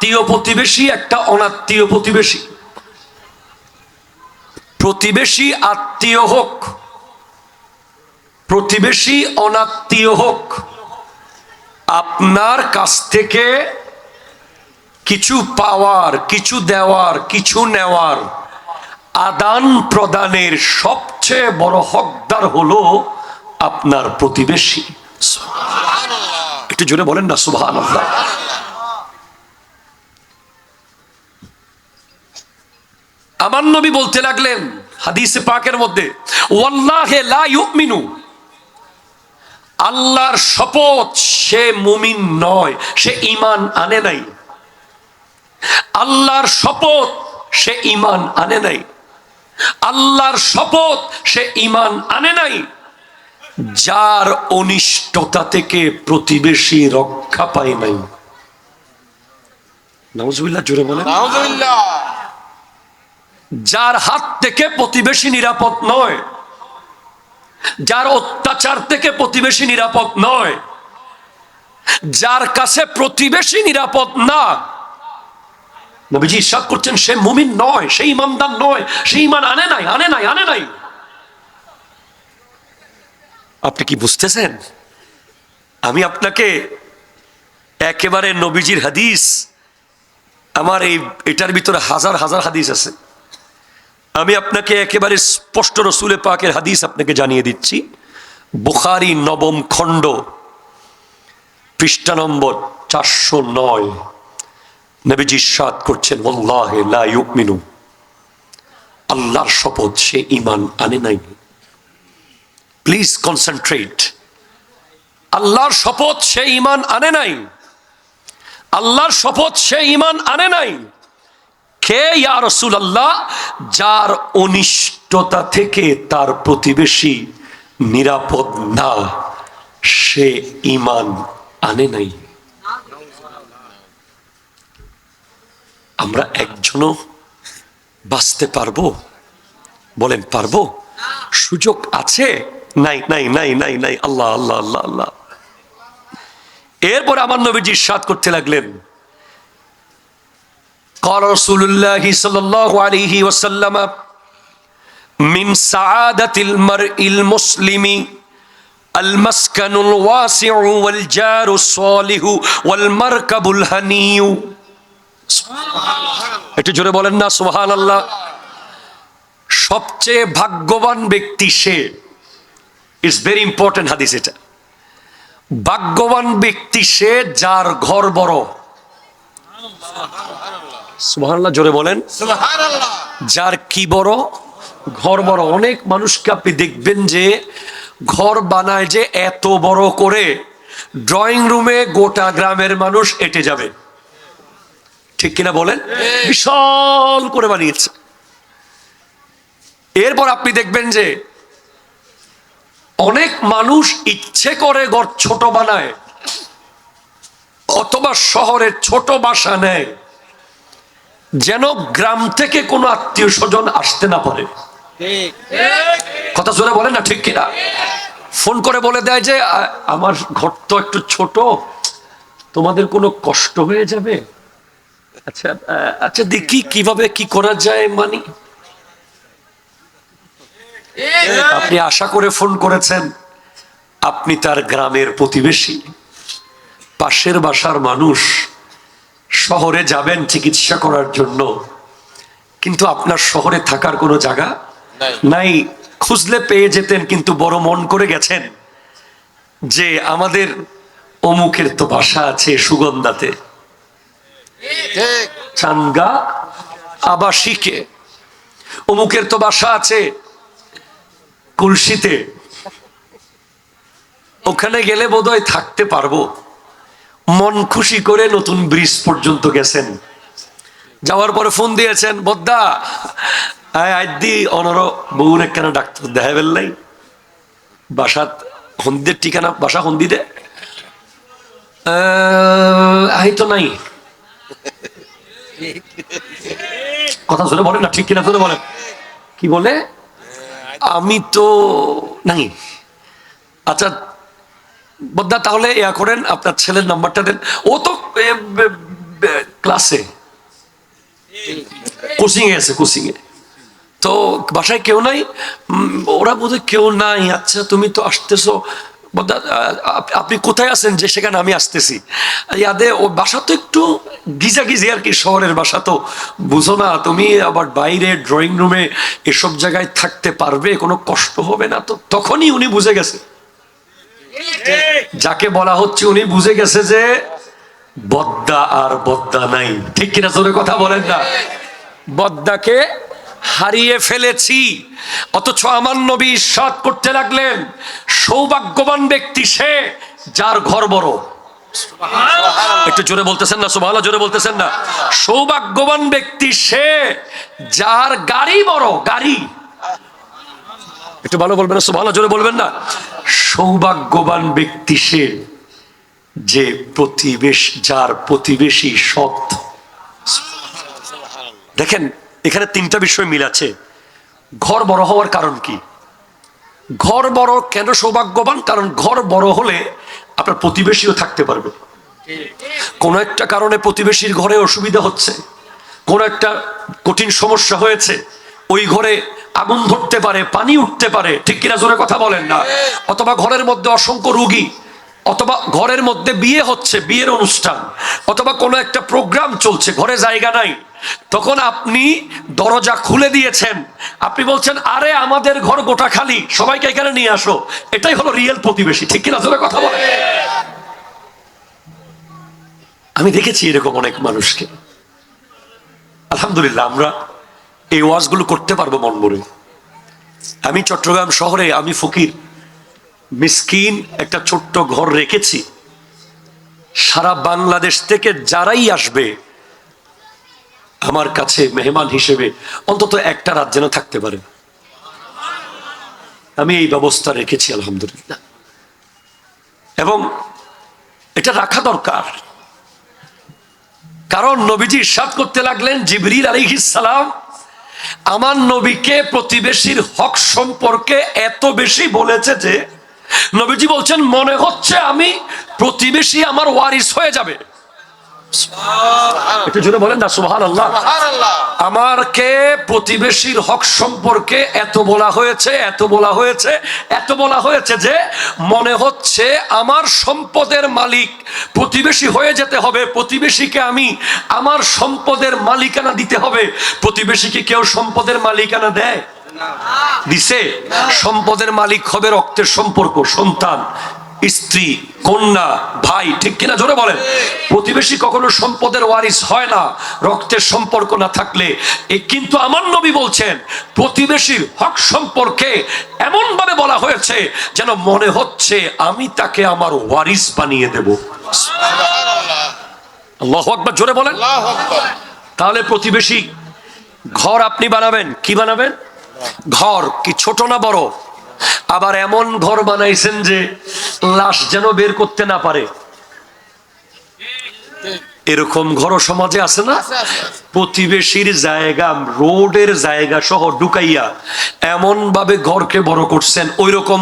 আত্মীয় প্রতিবেশী একটা অনাত্মীয় প্রতিবেশী। প্রতিবেশী আত্মীয় হোক প্রতিবেশী অনাত্মীয় হোক আপনার কাছ থেকে কিছু পাওয়ার কিছু দেওয়ার কিছু নেওয়ার আদান প্রদানের সবচেয়ে বড় হকদার হলো আপনার প্রতিবেশী। একটু জোরে বলেন না সুবাহ আমার নবী বলতে লাগলেন হাদিসে পাকের মধ্যে, ওয়াল্লাহে আল্লাহর শপথ, সে মুমিন নয়, সে ঈমান আনে নাই। আল্লাহর শপথ, সে ঈমান আনে নাই। আল্লাহর শপথ, সে ঈমান আনে নাই। যার অনিষ্টতা থেকে প্রতিবেশী রক্ষা পায় নাই। নাউজুবিল্লাহ, জোরে বলে নাউজুবিল্লাহ। যার হাত থেকে প্রতিবেশী নিরাপদ নয়, যার অত্যাচার থেকে প্রতিবেশী নিরাপদ নয়, যার কাছে প্রতিবেশী নিরাপদ না, নবীজি ইসাদ করছেন, সে মুমিন নয়, সে ইমানদার নয়, সে ইমান আনে নাই আনে নাই আনে নাই। আপনি কি বুঝতেছেন? আমি আপনাকে একেবারে নবীজির হাদিস, আমার এই, এটার ভিতরে হাজার হাজার হাদিস আছে। আমি আপনাকে একেবারে স্পষ্ট রসুলে পাকের হাদিস আপনাকে জানিয়ে দিচ্ছি। বুখারি নবম খণ্ড, পৃষ্ঠা নম্বর চারশো নয়। নবীজি সাদ করছেন ইউমিনু। আল্লাহর শপথ সে ইমান আনে নাই। প্লিজ কনসেন্ট্রেট আল্লাহর শপথ সে ইমান আনে নাই। আল্লাহর শপথ সে ইমান আনে নাই। কে ইয়া রসুল আল্লাহ যার অনিষ্টতা থেকে তার প্রতিবেশী নিরাপদ না, সে ইমান আনে নাই। আমরা একজনও বাঁচতে পারব? বলেন, পারব? সুযোগ আছে? নাই নাই নাই নাই নাই। আল্লাহ আল্লাহ আল্লাহ আল্লাহ। এরপর আমার নবীজি সাদ করতে লাগলেন। قال رسول الله صلى الله عليه وسلم من سعادة المرء المسلم المسكن الواسع والجار الصالح والمركب الهني একটু জোরে বলেন না সুবহান আল্লাহ সবচেয়ে ভাগ্যবান ব্যক্তি সে ইটস ভেরি ইম্পর্টেন্ট হাদিস এটা ভাগ্যবান ব্যক্তি সে যার ঘর বড় সুবহানাল্লাহ জোরে বলেন। যার কি বড়? ঘর বড়। অনেক মানুষকে আপনি দেখবেন যে ঘর বানায় যে এত বড় করে ড্রয়িং রুমে গোটা গ্রামের মানুষ এটে যাবে। ঠিক কিনা বলেন? বিশাল করে বানিয়েছে। এরপর আপনি দেখবেন যে অনেক মানুষ ইচ্ছে করে ঘর ছোট বানায় অথবা শহরে ছোট বাসা নেয়। যেন গ্রাম থেকে কোনো আত্মীয় স্বজন আসতে না পারে। কথা জোরে বলে না, ঠিক কিনা? ফোন করে বলে দেয় যে আমার ঘর তো একটু ছোট, তোমাদের কোনো কষ্ট হয়ে যাবে? আচ্ছা আচ্ছা দেখি কীভাবে কি করা যায়, মানি। আপনি আশা করে ফোন করেছেন, আপনি তার গ্রামের প্রতিবেশী, পাশের বাসার মানুষ। শহরে যাবেন চিকিৎসা করার জন্য। কিন্তু আপনার শহরে থাকার কোনো জায়গা নাই। খুঁজলে পেয়ে যেতেন কিন্তু বড় মন করে গেছেন যে আমাদের অমুকের তো বাসা আছে সুগন্ধাতে। চানগা আবাসিকে। অমুকের তো বাসা আছে কুলসিতে। ওখানে গেলে বোধহয় থাকতে পারব। মন খুশি করে নতুন ব্রিজ পর্যন্ত গেছেন। যাওয়ার পরে ফোন দিয়েছেন বদ্দা অনর বউর একখানা ডাক্তার দেখা বেললাই? বাসাত হন্দিদের ঠিকানা বাসা হন্দি দে। আহ, আই তো নাই। কথা শুনে বলেন না ঠিক কিনা শুনে বলেন। কি বলে? আমি তো নাই। আচ্ছা বদ্দা তাহলে ইয়া করেন, আপনার ছেলের নাম্বারটা দেন। ও তো ক্লাসে কোচিং এ আছে কোচিং এ তো বাসায় কেউ নাই? ওরা বোধহয় কেউ নাই। আচ্ছা তুমি তো আসতেছো। আপনি কোথায় আছেন? যে সেখানে আমি আসতেছি। ইয়াদে, ও বাসা তো একটু গিজা গিজি আর কি, শহরের বাসা তো। বুঝো না, তুমি আবার বাইরে ড্রয়িং রুমে এসব জায়গায় থাকতে পারবে? কোনো কষ্ট হবে না তো? তখনই উনি বুঝে গেছে। যাকে বলা হচ্ছে উনি বুঝে গেছে যে বদ্দা আর বদ্দা নাই। ঠিক কিনা জোরে কথা বলেন না? বদ্দাকে হারিয়ে ফেলেছি। অথচ আমার নবী ঈশ্বাদ করতে লাগলেন সৌভাগ্যবান ব্যক্তি সে যার ঘর বড়। একটু জোরে বলতেছেন না সুবহানাল্লাহ জোরে বলতেছেন না। সৌভাগ্যবান ব্যক্তি সে যার গাড়ি বড় গাড়ি। একটু ভালো বলবেন না, সুবহানাল্লাহ, জোরে বলবেন না। সৌভাগ্যবান ব্যক্তি সে যে প্রতিবেশ, যার প্রতিবেশী সৎ। দেখেন, এখানে তিনটা বিষয় মিল আছে। ঘর বড় হওয়ার কারণ কি? ঘর বড় কেন সৌভাগ্যবান? কারণ ঘর বড় হলে আপনার প্রতিবেশীও থাকতে পারবে। কোনো একটা কারণে প্রতিবেশীর ঘরে অসুবিধা হচ্ছে, কোনো একটা কঠিন সমস্যা হয়েছে ওই ঘরে আগুন ধরতে পারে, পানি উঠতে পারে। ঠিক কিনা জোরে কথা বলেন না? অথবা ঘরের মধ্যে অসংখ্য রুগী, অথবা ঘরের মধ্যে বিয়ে হচ্ছে, বিয়ের অনুষ্ঠান, অথবা কোনো একটা প্রোগ্রাম চলছে, ঘরে জায়গা নাই। তখন আপনি দরজা খুলে দিয়েছেন। আপনি বলছেন, আরে, আমাদের ঘর গোটা খালি, সবাইকে এখানে নিয়ে আসো। এটাই হলো রিয়েল প্রতিবেশী, ঠিক কিনা জোরে কথা বলেন। আমি দেখেছি এরকম অনেক মানুষকে। আলহামদুলিল্লাহ, আমরা এই ওয়াজগুলো করতে পারব মন মরে আমি চট্টগ্রাম শহরে, আমি ফকির, মিসকিন একটা ছোট্ট ঘর রেখেছি। সারা বাংলাদেশ থেকে যারাই আসবে, আমার কাছে মেহমান হিসেবে অন্তত একটা রাত যেন থাকতে পারে। আমি এই ব্যবস্থা রেখেছি, আলহামদুলিল্লাহ। এবং এটা রাখা দরকার। কারণ নবীজি ইরশাদ করতে লাগলেন জিবরিল আলাইহিস সালাম আমার নবীকে প্রতিবেশীর হক সম্পর্কে এত বেশি বলেছে যে নবীজি বলছেন, মনে হচ্ছে আমি প্রতিবেশী আমার ওয়ারিস হয়ে যাবে। একটু জোরে বলেন না সুবহান আল্লাহ আমারকে প্রতিবেশীর হক সম্পর্কে এত বলা হয়েছে এত বলা হয়েছে এত বলা হয়েছে যে মনে হচ্ছে আমার সম্পদের মালিক প্রতিবেশী হয়ে যেতে হবে প্রতিবেশীকে আমি আমার সম্পদের মালিকানা দিতে হবে। প্রতিবেশীকে কেউ সম্পদের মালিকানা দেয়? দিছে? সম্পদের মালিক হবে রক্তের সম্পর্ক সন্তান স্ত্রী কন্যা ভাই ঠিক কিনা জোরে বলেন? প্রতিবেশী কখনো সম্পদের ওয়ারিস হয় না রক্তের সম্পর্ক না থাকলে। এ কিন্তু আমার নবী বলছেন প্রতিবেশীর হক সম্পর্কে এমন ভাবে বলা হয়েছে যেন মনে হচ্ছে আমি তাকে আমার ওয়ারিস বানিয়ে দেব। আল্লাহ আকবার জোরে বলেন। আল্লাহু আকবার। তাহলে প্রতিবেশী ঘর আপনি বানাবেন কি বানাবেন? ঘর কি ছোট না বড়? আবার এমন ঘর বানাইছেন যে লাশ যেন বের করতে না পারে এরকম ঘর সমাজে আছে না। প্রতিবেশীর জায়গা, রোডের জায়গা সহ ঢুকাইয়া এমন ভাবে ঘরকে বড় করছেন ওই রকম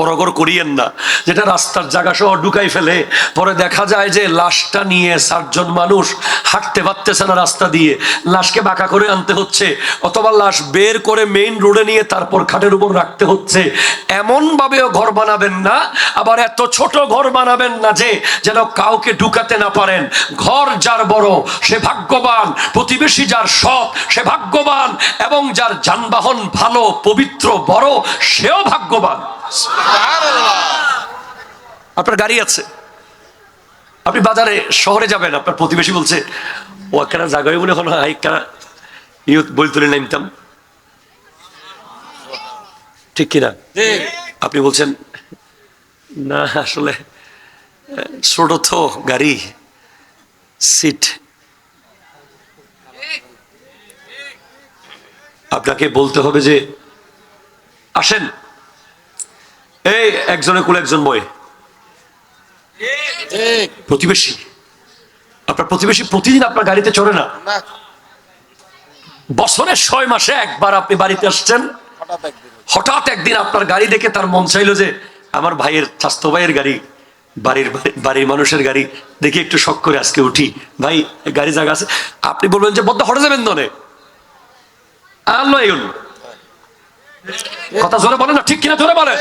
বড় ঘর করিয়েন না। যেটা রাস্তার জায়গা সহ ঢুকাই ফেলে, পরে দেখা যায় যে লাশটা নিয়ে সাতজন মানুষ হাঁটতে পারতেছে না রাস্তা দিয়ে। লাশকে বাঁকা করে আনতে হচ্ছে, অথবা লাশ বের করে মেইন রোডে নিয়ে তারপর খাটের উপর রাখতে হচ্ছে। এমন ভাবেও ঘর বানাবেন না, আবার এত ছোট ঘর বানাবেন না যে যেন কাউকে ঢুকাতে না পারেন। ঘর যার বড়, সে ভাগ্যবান। প্রতিবেশী যার সৎ সে ভাগ্যবান এবং যার যানবাহন ভালো পবিত্র বড় সেও ভাগ্যবান। আপনার গাড়ি আছে? আপনি বাজারে শহরে যাবেন আপনার প্রতিবেশী বলছে ও একটা জায়গায় মনে হলো একটা ইউথ বই তুলে নামতাম। ঠিক কিনা? আপনি বলছেন না আসলে ছোট তো গাড়ি সিট আপনাকে বলতে হবে যে আসেন। এই একজনের কোলে একজন বই প্রতিবেশী। আপনার প্রতিবেশী প্রতিদিন আপনার গাড়িতে চড়ে না? বছরের ছয় মাসে একবার আপনি বাড়িতে আসছেন। হঠাৎ একদিন। হঠাৎ একদিন আপনার গাড়ি দেখে তার মন চাইলো যে আমার ভাইয়ের স্বাস্থ্য ভাইয়ের গাড়ি বাড়ির বাড়ির মানুষের গাড়ি দেখি একটু শখ করে আজকে উঠি। ভাই গাড়ি জায়গা আছে। আপনি বলবেন যে বদ্ধ হটে যাবেন দনে আল্লাহ কথা জোরে বলেন না ঠিক কিনা জোরে বলেন?